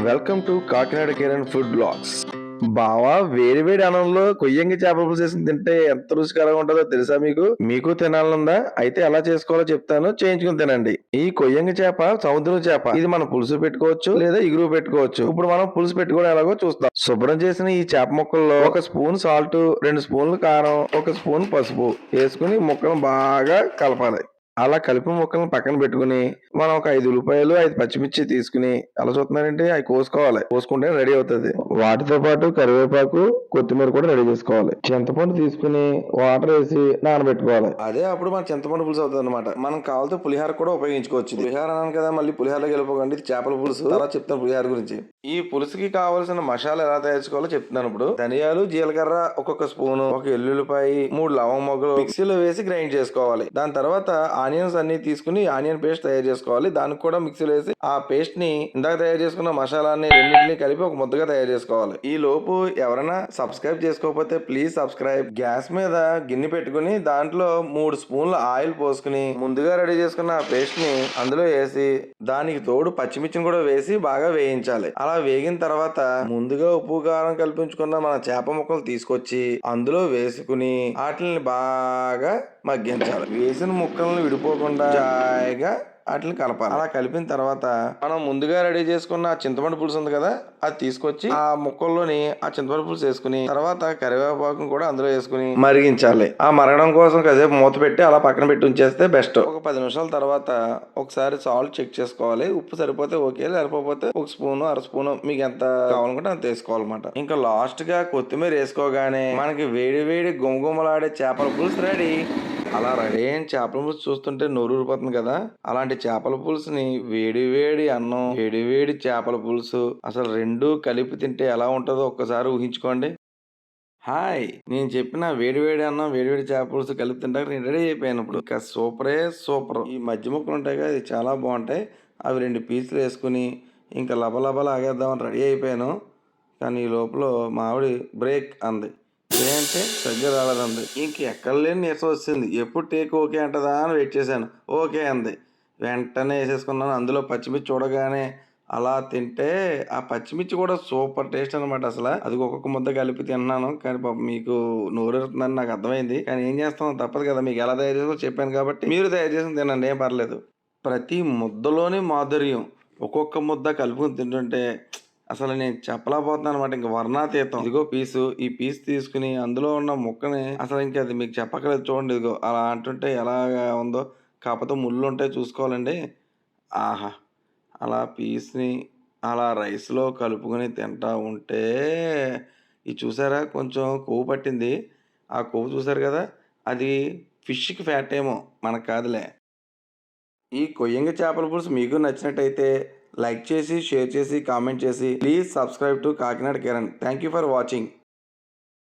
Welcome to Kakinada Kiran food blogs. బావా వేడి వేడి అన్నంలో కొయ్యంగి చేపల పులుసు తింటే ఎంత రుచికరంగా ఉంటుందో తెలుసా మీకు? మీకు తినాలనుందా? అయితే ఎలా చేసుకోవాలో చెప్తాను. చేయించుకుని తినండి. ఈ కొయ్యంగి చేప సముద్రం చేప ఇది మనం పులుసు పెట్టుకోవచ్చు లేదా ఇగురు పెట్టుకోవచ్చు. ఇప్పుడు మనం పులుసు పెట్టుకోవడం ఎలాగో చూస్తాం. శుభ్రం చేసిన ఈ చేప ముక్కల్లో ఒక స్పూన్ సాల్ట్ రెండు స్పూన్లు కారం ఒక స్పూన్ పసుపు వేసుకుని ముక్కలను బాగా కలపాలి. అలా కలిపి ముక్కలను పక్కన పెట్టుకుని మనం ఒక ఐదు ఉల్లిపాయలు ఐదు పచ్చిమిర్చి తీసుకుని అలా చూస్తున్నారంటే అవి కోసుకోవాలి. కోసుకుంటే రెడీ అవుతుంది. వాటితో పాటు కరివేపాకు కొత్తిమీర కూడా రెడీ చేసుకోవాలి. చింతపండు తీసుకుని వాటర్ వేసి నానబెట్టుకోవాలి. అదే అప్పుడు మన చింతపండు పులుసు అవుతుంది అనమాట మనం కావాలంటే పులిహార కూడా ఉపయోగించుకోవచ్చు. పులిహార అన్నాను కదా మళ్ళీ పులిహారలోకి వెళ్ళిపోకండి. చేపల పులుసు. తర్వాత చెప్తాను పులిహార గురించి. ఈ పులుసుకి కావాల్సిన మసాలా ఎలా తయారు చేసుకోవాలో చెప్తున్నాను ఇప్పుడు. ధనియాలు జీలకర్ర ఒక్కొక్క స్పూన్ ఒక ఎల్లుల్లిపాయ మూడు లవంగ మొగ్గలు మిక్సీలో వేసి గ్రైండ్ చేసుకోవాలి. దాని తర్వాత ఆనియన్స్ అన్ని తీసుకుని ఆనియన్ పేస్ట్ తయారు చేసుకోవాలి. దానికి కూడా మిక్సీలో వేసి ఆ పేస్ట్ని ఇందాక తయారు చేసుకున్న మసాలాన్ని రెండింటిని కలిపి ఒక ముద్దగా తయారు చేసుకోవాలి. ఈ లోపు ఎవరైనా సబ్స్క్రైబ్ చేసుకోకపోతే ప్లీజ్ సబ్స్క్రైబ్. గ్యాస్ మీద గిన్నె పెట్టుకుని దాంట్లో మూడు స్పూన్ల ఆయిల్ పోసుకుని ముందుగా రెడీ చేసుకున్న ఆ పేస్ట్ని అందులో వేసి దానికి తోడు పచ్చిమిర్చిని కూడా వేసి బాగా వేయించాలి. అలా వేగిన తర్వాత ముందుగా ఉప్పు కారం కల్పించుకున్న మన చేప ముక్కలు తీసుకొచ్చి అందులో వేసుకుని వాటిని బాగా మగ్గించాలి. వేసిన ముక్కలను విడిపోకుండా జాయిగా వాటిని కలపాలి. అలా కలిపిన తర్వాత మనం ముందుగా రెడీ చేసుకున్న ఆ చింతపండు పులుసు ఉంది కదా అది తీసుకొచ్చి ఆ ముక్కల్లోని ఆ చింతపండు పులుసు వేసుకుని తర్వాత కరివేపాకు కూడా అందులో వేసుకుని మరిగించాలి. ఆ మరగడం కోసం కాసేపు మూత పెట్టి అలా పక్కన పెట్టి ఉంచేస్తే బెస్ట్. ఒక పది నిమిషాల తర్వాత ఒకసారి సాల్ట్ చెక్ చేసుకోవాలి. ఉప్పు సరిపోతే ఓకే సరిపోతే ఒక స్పూన్ అర స్పూన్ మీకు ఎంత కావాలనుకుంటే అంత వేసుకోవాలన్నమాట. ఇంకా లాస్ట్గా కొత్తిమీర వేసుకోగానే మనకి వేడి వేడి గుమగుమలాడే చేపల పులుసు రెడీ. అలా రెడీ అయిన చేపల పులుసు చూస్తుంటే నోరు ఊరిపోతుంది కదా? అలాంటి చేపల పులుసుని వేడి వేడి అన్నం వేడి వేడి చేపల పులుసు అసలు రెండు కలిపి తింటే ఎలా ఉంటుందో ఒక్కసారి ఊహించుకోండి. హాయ్ నేను చెప్పిన వేడి వేడి అన్నం వేడి వేడి పులుసు కలిపి తింటాక నేను రెడీ అయిపోయాను ఇప్పుడు. ఇంకా సూపరే సూపర్. ఈ మధ్య ముక్కలు ఉంటాయి కదా ఇది చాలా బాగుంటాయి. అవి రెండు పీసులు వేసుకుని ఇంకా లబలబ లాగేద్దామని రెడీ అయిపోయాను. కానీ ఈ లోపల మావిడి బ్రేక్ అంది. ఏంటంటే సరిగ్గా రాలేదంది. ఇంక ఎక్కడ లేని నీరసం వచ్చింది. ఎప్పుడు టేక్ ఓకే అంటదా అని వెయిట్ చేశాను. ఓకే అంది. వెంటనే వేసేసుకున్నాను. అందులో పచ్చిమిర్చి చూడగానే అలా తింటే ఆ పచ్చిమిర్చి కూడా సూపర్ టేస్ట్ అనమాట అసలు. అది ఒక్కొక్క ముద్ద కలిపి తిన్నాను. కానీ పాప మీకు నోరెడుతుందని నాకు అర్థమైంది. కానీ ఏం చేస్తాం తప్పదు కదా. మీకు ఎలా తయారు చేసుకో చెప్పాను కాబట్టి మీరు తయారు చేసి తినండి. ఏం పర్లేదు. ప్రతి ముద్దలోని మాధుర్యం ఒక్కొక్క ముద్ద కలుపుకొని తింటుంటే అసలు నేను చెప్పలేకపోతున్నాను అనమాట ఇంకా వర్ణాతీతం. ఇదిగో పీసు. ఈ పీస్ తీసుకుని అందులో ఉన్న ముక్కని అసలు ఇంకా అది మీకు చెప్పకలేదు చూడండి ఇదిగో. అలా అంటుంటే ఎలాగా ఉందో. కాకపోతే ముళ్ళు ఉంటాయి చూసుకోవాలండి. ఆహా. అలా పీస్ని అలా రైస్లో కలుపుకొని తింటా ఉంటే ఇది చూసారా? కొంచెం కొవ్వు పట్టింది. ఆ కొవ్వు చూసారు కదా? అది ఫిష్కి ఫ్యాట్ ఏమో. మనకు కాదులే. ఈ కొయ్యంగి చేపల పులుసు మీకు నచ్చినట్టయితే లైక్ చేసి షేర్ చేసి కామెంట్ చేసి. Please subscribe to Kakinada Kiran. Thank you for watching.